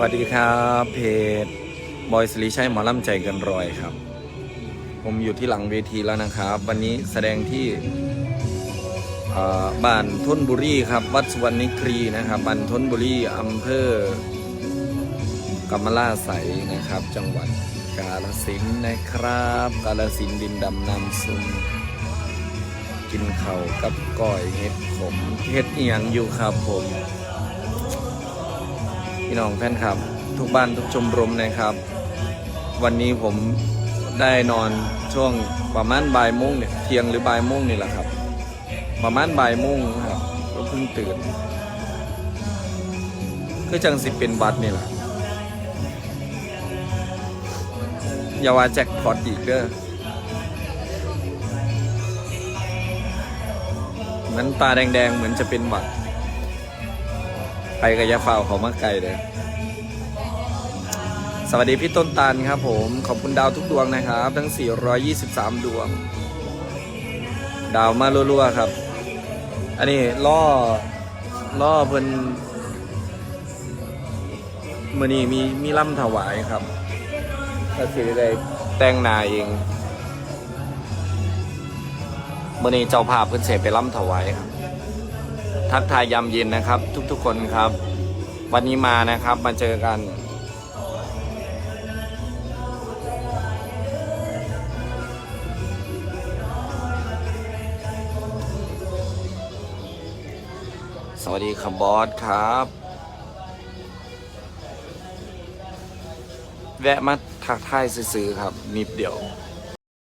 วัสดีครับเพจบอยสิริชัยหมอลำใจเกันรอยครับ ผมอยู่ที่หลังเวทีแล้วนะครับ วันนี้แสดงที่อ่อบ้านทนบุรีครับ วัดสุวรรณิครีนะครับบ้านทนบุรีอำเภอกำมะลาไสนะครับ จังหวัดกาฬสินธุ์นะครับ กาฬสินธุ์ดินดำน้ำซุ่มกินเข้าวกับก้อยเห็ดขมเห็ดเอียงอยู่ครับผม พี่น้องแฟนครับ ทุกบ้านทุกชมรมนะครับ วันนี้ผมได้นอนช่วงประมาณบ่ายโมงเนี่ยเที่ยงหรือบ่ายโมงนี่แหละครับ ประมาณบ่ายโมงครับก็เพิ่งตื่นคือจังสิเป็นบัตรนี่แหละอย่าว่าแจ็คพอตอีกเด้อมันตาแดงๆ เหมือนจะเป็นหวัด ไปกับยาฝ่าเขามาไกลเลยสวัสดีพี่ต้นตาลครับผม ขอบคุณดาวทุกดวงนะครับ ทั้ง 423 ดวง ดาวมารัวๆครับ อันนี้ล่อล่อเพิ่นมือนี้มีมีล่ำถวายครับก็สิได้แต่งนาเองมือนี้เจ้าภาพเพิ่นเสไปล่ำถวายครับ ทักทายยามเย็นนะครับ ทุกๆคนครับ วันนี้มานะครับมาเจอกัน สวัสดีครับบอสครับ แวะมาทักทายซื้อๆครับนิดเดียว